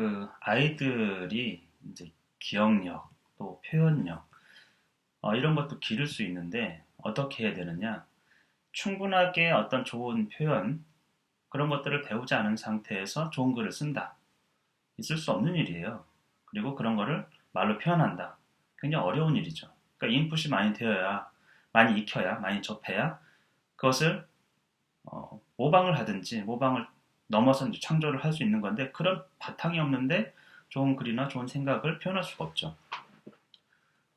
그 아이들이 이제 기억력 또 표현력 어, 이런 것도 기를 수 있는데 어떻게 해야 되느냐? 충분하게 어떤 좋은 표현 그런 것들을 배우지 않은 상태에서 좋은 글을 쓴다. 있을 수 없는 일이에요. 그리고 그런 거를 말로 표현한다. 굉장히 어려운 일이죠. 그러니까 인풋이 많이 되어야, 많이 익혀야, 많이 접해야 그것을 어, 모방을 하든지 모방을 넘어서 창조를 할 수 있는 건데 그런 바탕이 없는데 좋은 글이나 좋은 생각을 표현할 수가 없죠.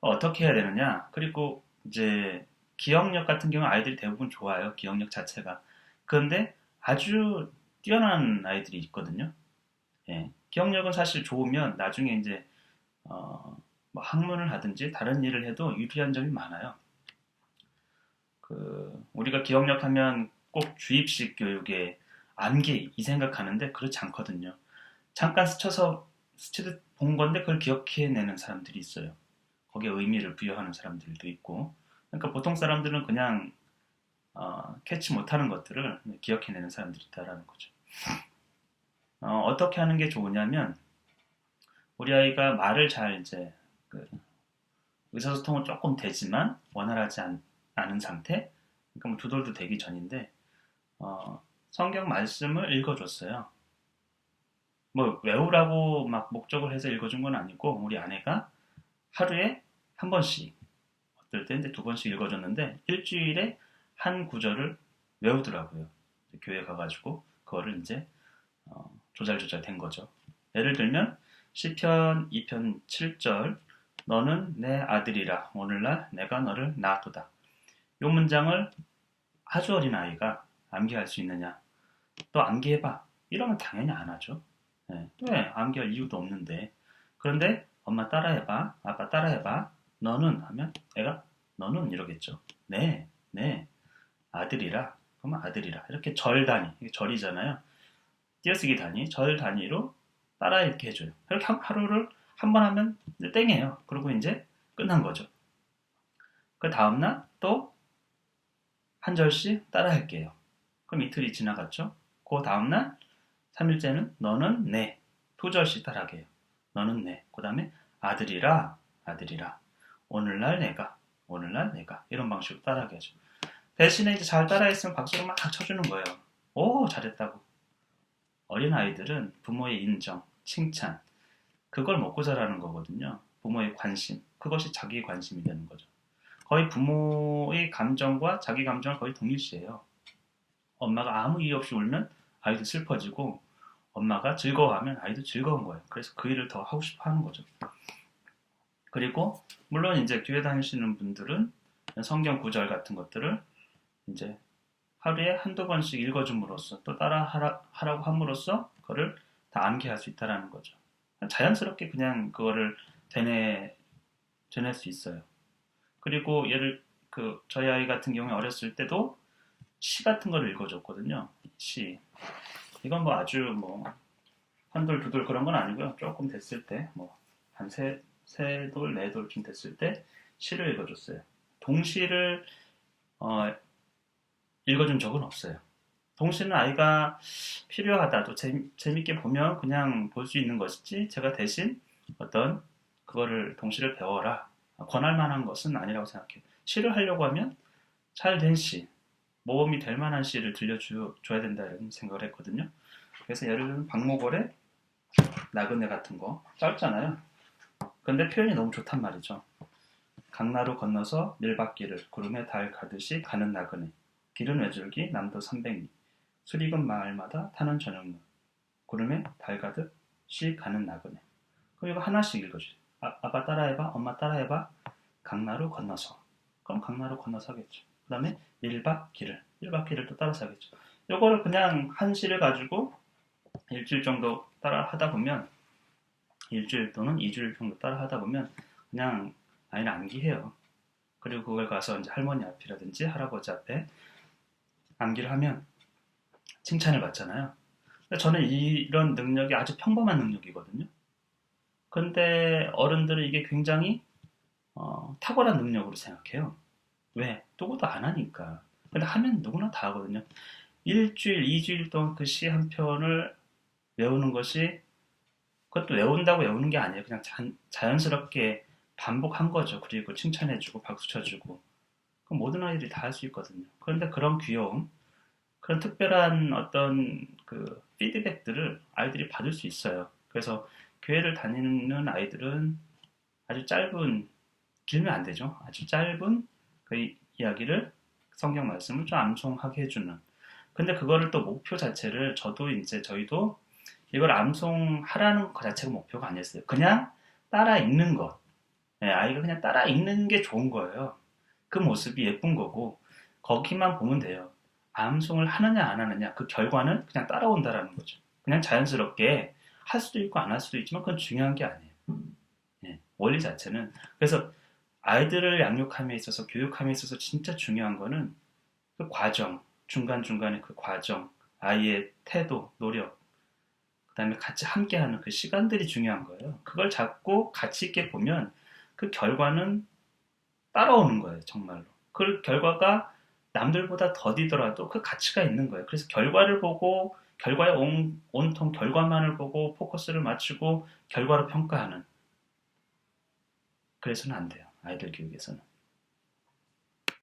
어떻게 해야 되느냐? 그리고 이제 기억력 같은 경우 아이들이 대부분 좋아요. 기억력 자체가. 그런데 아주 뛰어난 아이들이 있거든요. 예. 기억력은 사실 좋으면 나중에 이제 어, 뭐 학문을 하든지 다른 일을 해도 유리한 점이 많아요. 그 우리가 기억력 하면 꼭 주입식 교육에 암기 이 생각하는데 그렇지 않거든요. 잠깐 스쳐서 스치듯 본 건데 그걸 기억해내는 사람들이 있어요. 거기에 의미를 부여하는 사람들도 있고. 그러니까 보통 사람들은 그냥 어, 캐치 못하는 것들을 기억해내는 사람들이 있다라는 거죠. 어, 떻게 하는 게 좋으냐면 우리 아이가 말을 잘 이제 그 의사소통은 조금 되지만 원활하지 않, 은 상태, 그러니까 뭐 두돌도 되기 전인데 어, 성경 말씀을 읽어줬어요. 뭐 외우라고 막 목적을 해서 읽어준 건 아니고 우리 아내가 하루에 한 번씩 어떨 때두 번씩 읽어줬는데 일주일에 한 구절을 외우더라고요. 교회 가가지고 그거를 이제 어, 조잘조잘 된 거죠. 예를 들면 시편 2편 7절 너는 내 아들이라 오늘날 내가 너를 낳았도다. 이 문장을 아주 어린 아이가 암기할 수 있느냐? 또 암기해봐. 이러면 당연히 안 하죠. 네. 왜? 암기할 이유도 없는데. 그런데 엄마 따라해봐. 아빠 따라해봐. 너는 하면 애가 너는 이러겠죠. 네, 네. 아들이라. 그러면 아들이라. 이렇게 절 단위. 절이잖아요. 띄어쓰기 단위, 절 단위로 따라 읽게 해줘요. 이렇게 하루를 한 번 하면 땡이에요. 그리고 이제 끝난 거죠. 그 다음날 또 한 절씩 따라 할게요. 그럼 이틀이 지나갔죠. 그 다음날 3일째는 너는 내. 두 절씩 따라하게 해요. 너는 내. 그 다음에 아들이라, 아들이라. 오늘날 내가, 오늘날 내가. 이런 방식으로 따라하게 하죠. 대신에 이제 잘 따라했으면 박수를 막 쳐주는 거예요. 오, 잘했다고. 어린 아이들은 부모의 인정, 칭찬, 그걸 먹고 자라는 거거든요. 부모의 관심. 그것이 자기 관심이 되는 거죠. 거의 부모의 감정과 자기 감정을 거의 동일시해요. 엄마가 아무 이유 없이 울면 아이도 슬퍼지고 엄마가 즐거워하면 아이도 즐거운 거예요. 그래서 그 일을 더 하고 싶어 하는 거죠. 그리고 물론 이제 교회 다니시는 분들은 성경 구절 같은 것들을 이제 하루에 한두 번씩 읽어줌으로써 또 따라 하라, 하라고 함으로써 그거를 다 암기할 수 있다라는 거죠. 자연스럽게 그냥 그거를 되뇌, 되낼 수 있어요. 그리고 예를 그 저희 아이 같은 경우에 어렸을 때도 시 같은 걸 읽어줬거든요. 시. 이건 뭐 아주 뭐 한돌 두 돌 그런 건 아니고요. 조금 됐을 때 뭐 한 세 세 돌 네 돌쯤 됐을 때 시를 읽어줬어요. 동시를 어, 읽어준 적은 없어요. 동시는 아이가 필요하다, 또 재미, 재밌게 보면 그냥 볼 수 있는 것이지, 제가 대신 어떤 그거를 동시를 배워라. 권할 만한 것은 아니라고 생각해요. 시를 하려고 하면 잘 된 시, 모험이 될 만한 시를 들려줘야 된다 이런 생각을 했거든요. 그래서 예를 들면 박모걸의 나그네 같은 거 짧잖아요. 근데 표현이 너무 좋단 말이죠. 강나루 건너서 밀밭길을 구름에 달 가듯이 가는 나그네. 길은 외줄기 남도 300리 수리금 마을마다 타는 저녁문 구름에 달 가듯 시 가는 나그네 이거 하나씩 읽어주세요 아, 아빠 따라해봐 엄마 따라해봐 강나루 건너서 그럼 강나루 건너서 하겠죠 그 다음에 일박 길을 일박 길을 또 따라서 하겠죠 요거를 그냥 한 시를 가지고 일주일 정도 따라 하다 보면 일주일 또는 이주일 정도 따라 하다 보면 그냥 아이는 암기해요 그리고 그걸 가서 이제 할머니 앞이라든지 할아버지 앞에 암기를 하면 칭찬을 받잖아요. 저는 이런 능력이 아주 평범한 능력이거든요. 근데 어른들은 이게 굉장히 어, 탁월한 능력으로 생각해요. 왜? 누구도 안 하니까. 근데 하면 누구나 다 하거든요. 일주일, 이주일 동안 그 시 한 편을 외우는 것이 그것도 외운다고 외우는 게 아니에요. 그냥 자, 연스럽게 반복한 거죠. 그리고 칭찬해주고 박수 쳐주고. 그 모든 아이들이 다 할 수 있거든요. 그런데 그런 귀여움, 그런 특별한 어떤 그 피드백들을 아이들이 받을 수 있어요. 그래서 교회를 다니는 아이들은 아주 짧은, 길면 안 되죠. 아주 짧은 그 이- 이야기를 성경 말씀을 좀 암송하게 해주는. 근데 그거를 또 목표 자체를 저도 이제 저희도 이걸 암송하라는 것 자체가 목표가 아니었어요. 그냥 따라 읽는 것. 네, 아이가 그냥 따라 읽는 게 좋은 거예요. 그 모습이 예쁜 거고 거기만 보면 돼요. 암송을 하느냐 안 하느냐 그 결과는 그냥 따라온다라는 거죠. 그냥 자연스럽게 할 수도 있고 안 할 수도 있지만 그건 중요한 게 아니에요. 예, 원리 자체는 그래서 아이들을 양육함에 있어서 교육함에 있어서 진짜 중요한 거는 그 과정 중간 중간의 그 과정 아이의 태도 노력 그 다음에 같이 함께하는 그 시간들이 중요한 거예요. 그걸 잡고 같이 있게 보면 그 결과는 따라오는 거예요, 정말로. 그 결과가 남들보다 더디더라도 그 가치가 있는 거예요. 그래서 결과를 보고 결과에 온, 온통 결과만을 보고 포커스를 맞추고 결과로 평가하는 그래서는 안 돼요. 아이들 교육에서는.